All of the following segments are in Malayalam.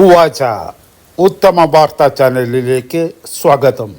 ഉവാച ഉത്തമ വാർത്താ ചാനലിലേക്ക് സ്വാഗതം.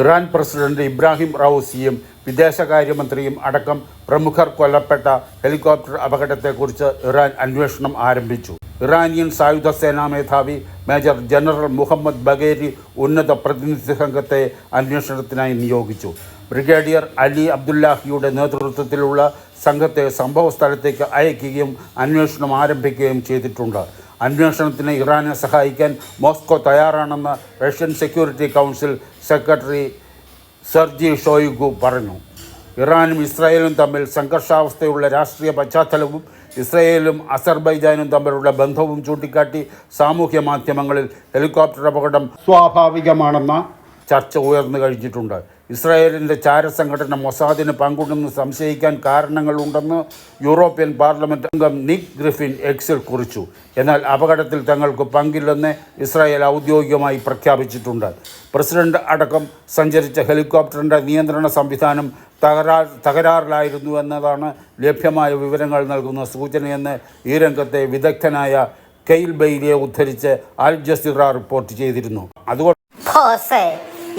ഇറാൻ പ്രസിഡന്റ് ഇബ്രാഹിം റൌസിയും വിദേശകാര്യമന്ത്രിയും അടക്കം പ്രമുഖർ കൊല്ലപ്പെട്ട ഹെലികോപ്റ്റർ അപകടത്തെക്കുറിച്ച് ഇറാൻ അന്വേഷണം ആരംഭിച്ചു. ഇറാനിയൻ സായുധ സേനാ മേധാവി മേജർ ജനറൽ മുഹമ്മദ് ബഗേരി ഉന്നത പ്രതിനിധി സംഘത്തെ അന്വേഷണത്തിനായി നിയോഗിച്ചു. ബ്രിഗേഡിയർ അലി അബ്ദുല്ലാഹിയുടെ നേതൃത്വത്തിലുള്ള സംഘത്തെ സംഭവസ്ഥലത്തേക്ക് അയക്കുകയും അന്വേഷണം ആരംഭിക്കുകയും ചെയ്തിട്ടുണ്ട്. അന്വേഷണത്തിന് ഇറാനെ സഹായിക്കാൻ മോസ്കോ തയ്യാറാണെന്ന് Russian security council secretary Sergei Shoigu പറഞ്ഞു. ഇറാനും ഇസ്രായേലും തമ്മിൽ സംഘർഷാവസ്ഥയുള്ള രാഷ്ട്രീയ പശ്ചാത്തലവും ഇസ്രായേലും അസർബൈജാനും തമ്മിലുള്ള ബന്ധവും ചൂണ്ടിക്കാട്ടി സാമൂഹ്യ മാധ്യമങ്ങളിൽ ഹെലികോപ്റ്റർ അപകടം സ്വാഭാവികമാണെന്ന ചർച്ച ഉയർന്നു കഴിഞ്ഞിട്ടുണ്ട്. ഇസ്രായേലിന്റെ ചാരസംഘടന മൊസാദിന് പങ്കുണ്ടെന്ന് സംശയിക്കാൻ കാരണങ്ങളുണ്ടെന്ന് യൂറോപ്യൻ പാർലമെന്റ് അംഗം നിക് ഗ്രിഫിൻ എക്സിൽ കുറിച്ചു. എന്നാൽ അപകടത്തിൽ തങ്ങൾക്ക് പങ്കില്ലെന്ന് ഇസ്രായേൽ ഔദ്യോഗികമായി പ്രഖ്യാപിച്ചിട്ടുണ്ട്. പ്രസിഡന്റ് അടക്കം സഞ്ചരിച്ച ഹെലികോപ്റ്ററിന്റെ നിയന്ത്രണ സംവിധാനം തകരാ തകരാറിലായിരുന്നു എന്നതാണ് ലഭ്യമായ വിവരങ്ങൾ നൽകുന്ന സൂചനയെന്ന് ഈ രംഗത്തെ വിദഗ്ധനായ കെയിൽ ബെയ്ലിയെ ഉദ്ധരിച്ച് അൽ ജസീറ റിപ്പോർട്ട് ചെയ്തിരുന്നു. അതുകൊണ്ട്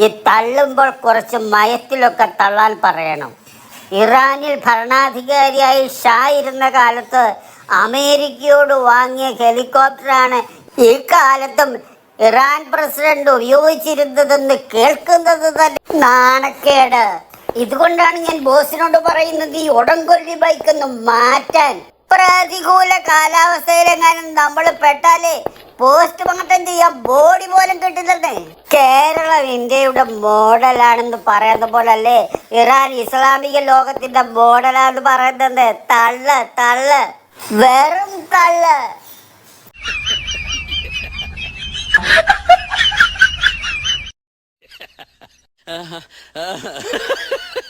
ഈ തള്ളുമ്പോൾ കുറച്ച് മയത്തിലൊക്കെ തള്ളാൻ പറയണം. ഇറാനിൽ ഭരണാധികാരിയായി ഷാ ഇരുന്ന കാലത്ത് അമേരിക്കയോട് വാങ്ങിയ ഹെലികോപ്റ്ററാണ് ഈ കാലത്തും ഇറാൻ പ്രസിഡന്റ് ഉപയോഗിച്ചിരുന്നതെന്ന് കേൾക്കുന്നത് തന്നെ. നാണക്കേട്. ഇതുകൊണ്ടാണ് ഞാൻ ബോസിനോട് പറയുന്നത് ഈ ഉടംകൊല്ലി ബൈക്കൊന്ന് മാറ്റാൻ. പ്രതികൂല കാലാവസ്ഥയിലെങ്ങാനും നമ്മൾ പെട്ടാലേ പോസ്റ്റ്മോർട്ടം ചെയ്യാൻ ബോഡി പോലും കിട്ടില്ലെന്നേ. കേരളം ഇന്ത്യയുടെ മോഡലാണെന്ന് പറയുന്ന പോലല്ലേ? ഇറാൻ ഇസ്ലാമിക ലോകത്തിന്റെ മോഡലാണെന്ന് പറയുന്നത്. തള്ള് തള്ള്. വെറും തള്ള്.